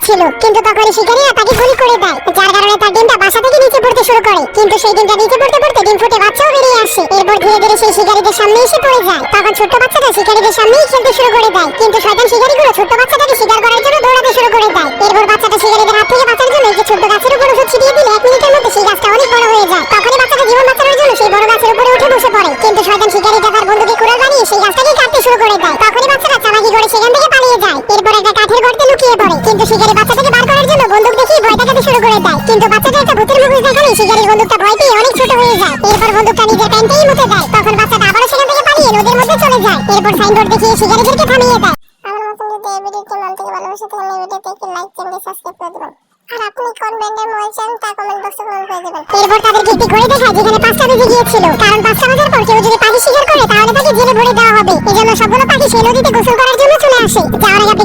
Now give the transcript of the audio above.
করছিল কিন্তু তখন শিকারীরা তাকে গুলি করে দেয়, যার কারণে তার ডিমটা বাসা থেকে নিচে পড়তে শুরু করে। কিন্তু সেই ডিমটা নিচে পড়তে পড়তে ডিম ফুটে বাচ্চাও বেরিয়ে আসে। এরপর ধীরে ধীরে সেই শিকারীদের সামনে এসে পড়ে যায়। তখন ছোট্ট বাচ্চাটা শিকারীদের সামনেই খেলতে শুরু করে দেয়। কিন্তু শয়তান শিকারীগুলো ছোট্ট জন্য সেই বড় গাছের উপরে উঠে বসে পড়ে। কিন্তু শয়তান শিকারীটা তার বন্ধুকে কুড়াল বানিয়ে সেই গাছটাকে কাটতে শুরু করে দেয়। তখনই বাচ্চাটা চালাকি করে সেখান থেকে পালিয়ে যায়। এরপর একটা কাঠের গর্তে লুকিয়ে পড়ে। কিন্তু শিকারী বাচ্চাটাকে বার করার জন্য বন্দুক দেখিয়ে ভয় দেখাতে শুরু করে দেয়। কিন্তু বাচ্চাটা একটা ভূতের মুখোশ দেখালে শিকারীর বন্দুকটা ভয় পেয়ে অনেক ছোট হয়ে যায়। এরপর বন্দুকটা নিজের প্যান্টেই মুতে দেয়। তখন বাচ্চাটা আবারও সেখান থেকে পালিয়ে নদীর মধ্যে চলে যায়। এরপর সাইনবোর্ড দেখিয়ে শিকারীদেরকে থামিয়ে দেয়। আমার মতন যদি এই ভিডিওটি মন থেকে ভালোবাসে তাহলে ভিডিওতে একটি লাইক চ্যানেল সাবস্ক্রাইব করে দিবেন। আর আপনি কোন ব্র্যান্ডের মোবাইল চান তা কমেন্ট বক্সে কমেন্ট করে দেবেন। এরপর তাদেরকে একটি ঘড়ি দেখায় যেখানে পাঁচটা বেজে গিয়েছিল। কারণ পাঁচটা বাজার পর কেউ যদি পাখি শিকার করে, তাহলে তাকে জেলে ভরে দেওয়া হবে। এজন্য সবগুলো পাখি সেই নদীতে গোসল করার জন্য চলে আসে। যাওয়ার আগে আপনি